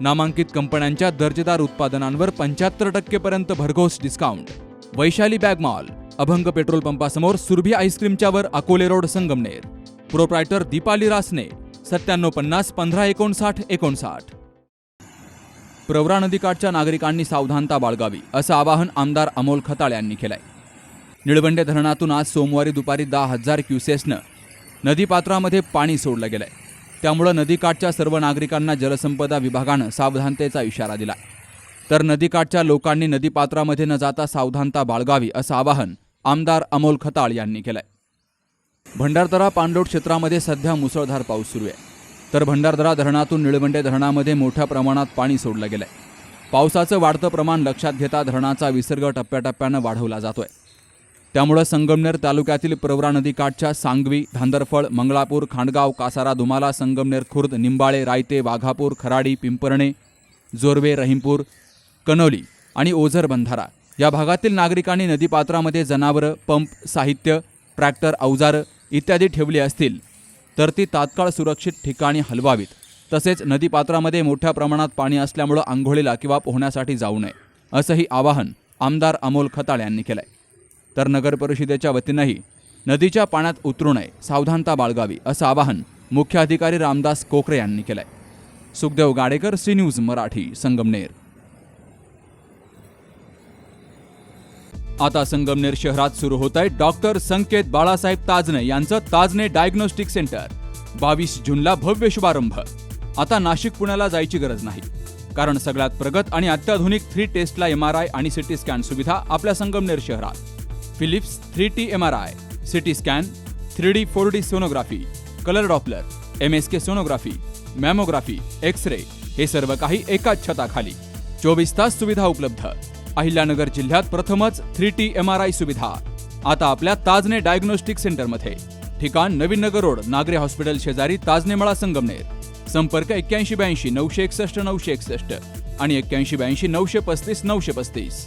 नामांकित कंपन्यांच्या दर्जेदार उत्पादनांवर पंच्याहत्तर टक्केपर्यंत भरघोस डिस्काउंट वैशाली बॅग मॉल अभंग पेट्रोल पंपासमोर सुरभी आईस्क्रीमच्यावर अकोले रोड संगमनेर. प्रोप्रायटर दीपाली रासने सत्त्याण्णव पन्नास पंधरा एकोणसाठ एकोणसाठ. प्रवरा नदीकाठच्या नागरिकांनी सावधानता बाळगावी असं आवाहन आमदार अमोल खताळ यांनी केलंय. निळवंडे धरणातून आज सोमवारी दुपारी दहा हजार क्युसेसनं नदीपात्रामध्ये पाणी सोडलं गेलंय. त्यामुळं नदीकाठच्या सर्व नागरिकांना जलसंपदा विभागानं सावधानतेचा इशारा दिला. तर नदीकाठच्या लोकांनी नदीपात्रामध्ये न जाता सावधानता बाळगावी असं आवाहन आमदार अमोल खताळ यांनी केलंय. भंडारदरा पाणलोट क्षेत्रामध्ये सध्या मुसळधार पाऊस सुरू आहे. तर भंडारदरा धरणातून निळवंडे धरणामध्ये मोठ्या प्रमाणात पाणी सोडलं गेलंय. पावसाचं वाढतं प्रमाण लक्षात घेता धरणाचा विसर्ग टप्प्याटप्प्यानं वाढवला जातोय. त्यामुळं संगमनेर तालुक्यातील प्रवरा नदीकाठच्या सांगवी धांदरफळ मंगळापूर खांडगाव कासारा दुमाला संगमनेर खुर्द निंबाळे रायते वाघापूर खराडी पिंपरणे जोरवे रहीमपूर कनोली आणि ओझर बंधारा. या भागातील नागरिकांनी नदीपात्रामध्ये जनावरं पंप साहित्य ट्रॅक्टर अवजारं इत्यादी ठेवली असतील तर ती तात्काळ सुरक्षित ठिकाणी हलवावीत. तसेच नदीपात्रामध्ये मोठ्या प्रमाणात पाणी असल्यामुळं आंघोळीला किंवा पोहण्यासाठी जाऊ नये असंही आवाहन आमदार अमोल खताळ यांनी केलं आहे तर नगर परिषदेच्या वतीनंही नदीच्या पाण्यात उतरू नये सावधानता बाळगावी असं आवाहन मुख्य अधिकारी रामदास कोकरे यांनी केलंय. Sukhdev Gadekar C news Marathi Sangamner. आता संगमनेर शहरात सुरू होत आहे डॉक्टर संकेत बाळासाहेब ताजने यांचं ताजने डायग्नोस्टिक सेंटर. बावीस जूनला भव्य शुभारंभ. आता नाशिक पुण्याला जायची गरज नाही. कारण सगळ्यात प्रगत आणि अत्याधुनिक थ्री टेस्टला एम आर आय आणि सिटी स्कॅन सुविधा आपल्या संगमनेर शहरात. Philips three T M R I CT scan three D four D sonography colour Doppler M S K sonography mammography X ray हे सर्व काही एकाच छताखाली. चोवीस तास सुविधा उपलब्ध. अहिल्यानगर जिल्ह्यात प्रथमच three T M R I सुविधा. आता आपल्या ताजने डायग्नोस्टिक सेंटरमध्ये. ठिकाण नवीन नगर रोड नागरे हॉस्पिटल शेजारी ताजने मळा संगमनेर. संपर्क एक्क्याऐंशी ब्याऐंशी नऊशे एकसष्ट नऊशे एकसष्ट आणि एक्क्याऐंशी ब्याऐंशी नऊशे पस्तीस नऊशे पस्तीस.